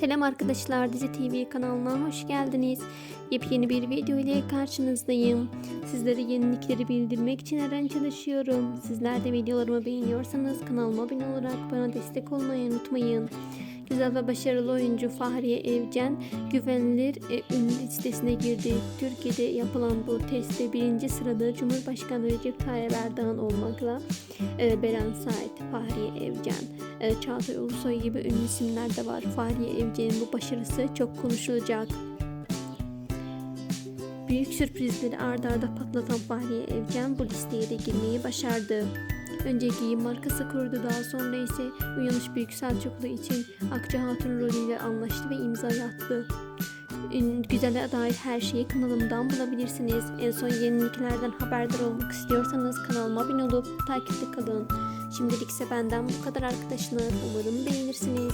Selam arkadaşlar Dizi TV kanalına hoş geldiniz. Yepyeni bir video ile karşınızdayım. Sizlere yenilikleri bildirmek için her an çalışıyorum. Sizler de videolarımı beğeniyorsanız kanalıma abone olarak bana destek olmayı unutmayın. Güzel ve başarılı oyuncu Fahriye Evcen güvenilir e, ünlü listesine girdi. Türkiye'de yapılan bu testte birinci sırada Cumhurbaşkanı Recep Tayyip Erdoğan olmakla e, Beren Saat, Fahriye Evcen, e, Çağatay Ulusoy gibi ünlü isimler de var. Fahriye Evcen'in bu başarısı çok konuşulacak. Büyük sürprizleri ardarda arda patlatan Fahriye Evcen bu listeye de girmeyi başardı. Önce giyim markası kurdu daha sonra ise Uyanış Büyük Selçuklu için Akça Hatun rolüyle anlaştı ve imza attı. Ün- Güzele dair her şeyi kanalımdan bulabilirsiniz. En son yeniliklerden haberdar olmak istiyorsanız kanalıma abone olup takipte kalın. Şimdilik ise benden bu kadar arkadaşlar. Umarım beğenirsiniz.